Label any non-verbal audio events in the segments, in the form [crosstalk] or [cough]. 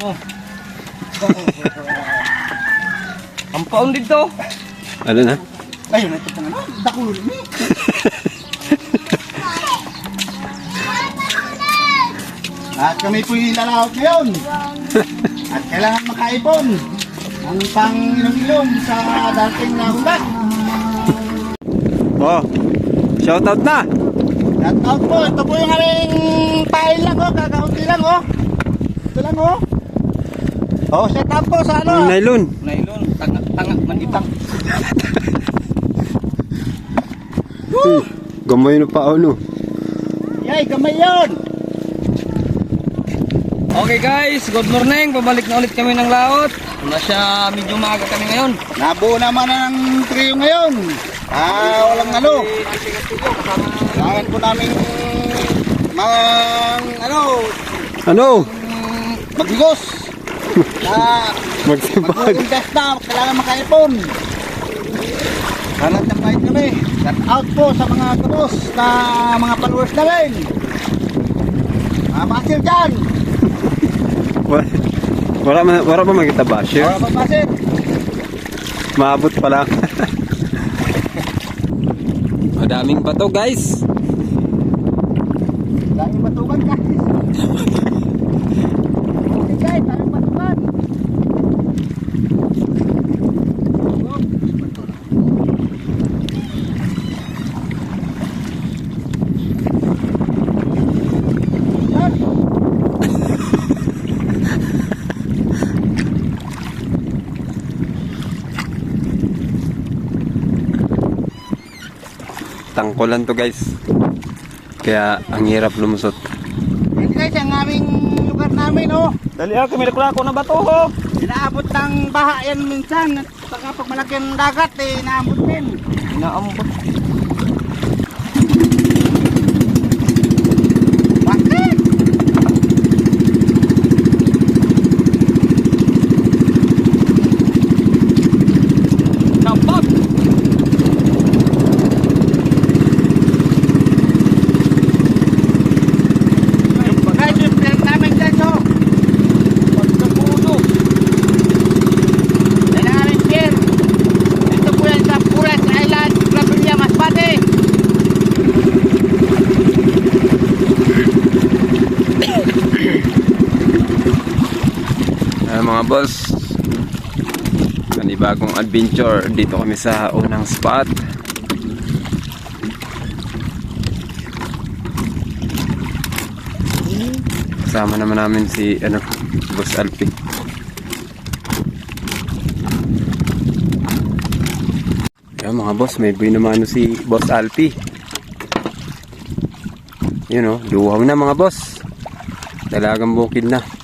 Oh. Ang paon dito. Ano na? Ayun, ito na. Dakulo ni. At kami po yung lalawag ngayon. At kailangan makaipon ang pang ilong-ilong sa dating na ulat. Oh, shoutout na! Shout out po. Ito po yung aming pail lang oh. Kakaunti lang oh. Ito lang oh. Oh, shout out po sa ano. nylon. Nailon, tanga, tanga, manitang. [laughs] Gamay na pa ano. Yay, kamay yun. Okay guys, good morning. Pabalik na ulit kami ng laot. Nasa medyo maaga kami ngayon. Nabuo naman na ng trio ngayon. Ah, walang ano. Kailangan po namin mga ano, Ano? mm, Na Magsibag. mag-invest na, kailangan makaipon. Kalat ng kahit kami. Shout out po sa mga kabos na mga followers namin. Mga basir dyan. Wala, wala, wala pa makita basher. Mga basir. Maabot pa lang. [laughs] Madaming bato guys. Tangkulan to guys. Kaya ang hirap lumusot. Hindi guys, ang aming lugar namin oh. Dali ako, may ko na bato ho. Inaabot ng baha yan minsan. At saka pag malaki ang dagat, eh, inaabot din. Inaambot. Bakit? Nampak. Guys, yung film namin guys oh. Pagkapulo. Yan ang aming pier. Ito po yan sa Puras Island, Claveria, Masbate. Ayan mga boss. Panibagong adventure. Dito kami sa unang spot. Kasama naman namin si ano, Boss Alpi. Ayan mga boss, may buhay naman ano si Boss Alpi. Yun o, luhaw na mga boss. Dalagang bukid na.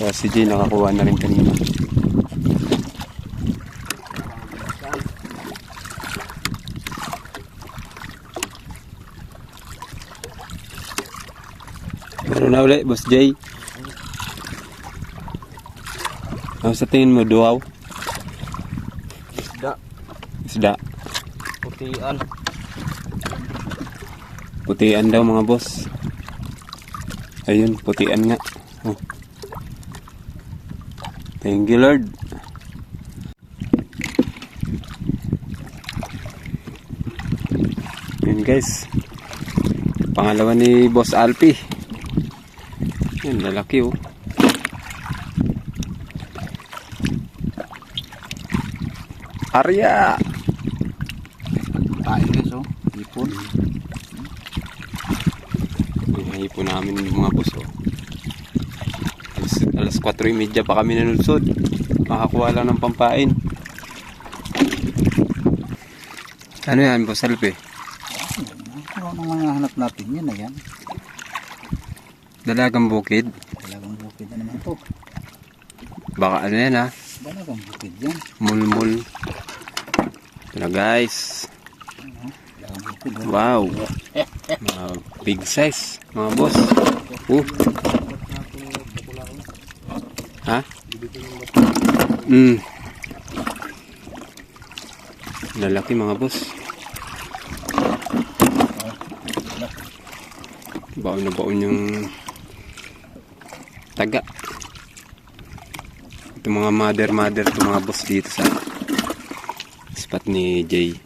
Kaya si Jay nakakuha na rin kanina. Meron na ulit, Boss Jay. Ano sa tingin mo, duwaw? Isda. Isda. Putian. Putian daw mga boss. Ayun, putian nga. Thank you Lord. Yun guys. Pangalawa ni Boss Alpi. Yan, lalaki oh. Arya! Tayo guys oh. Ipon. Hinahipo namin yung mga boss oh. Alas, alas 4.30 pa kami nanunsod. Makakuha lang ng pampain. Ano yan, Boss Alpe? Ano ang mga hanap natin yan na yan? Dalagang bukid. Talagang bukid na naman to. Baka ano yan ha? Talagang bukid yan. Mulmul. Ito na guys. Oh. Wow. Mga big size. Mga boss. Uh. Ha? Mm. Lalaki mga boss. Baon na baon yung taga. Ito mga mother-mother, ito mga boss dito sa spot ni Jay.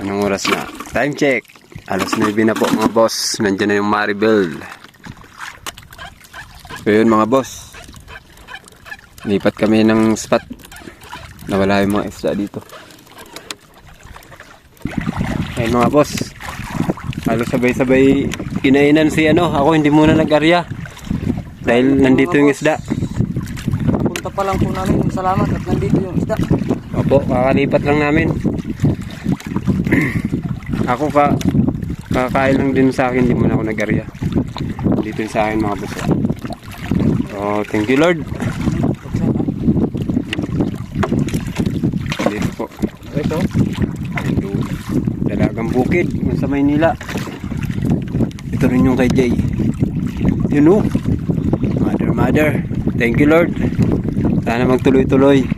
Anong oras na? Time check! Alas 9 na po mga boss. Nandiyan na yung Maribel. So yun mga boss. Lipat kami ng spot. Nawala yung mga isda dito. Ayun mga boss. Halos sabay-sabay kinainan si ano. Ako hindi muna nag-arya. Dahil nandito yung isda. Punta pa lang po namin. Salamat at nandito yung isda. Opo, kakalipat lang namin. [clears throat] ako ka kakain lang din sa akin, hindi muna ako nag-arya. Dito sa akin mga boss. Oh, thank you Lord. Dito po. Ito. Ito. Bukid sa Maynila. Ito rin yung kay Jay. You know. Mother, mother. Thank you Lord. Sana magtuloy-tuloy.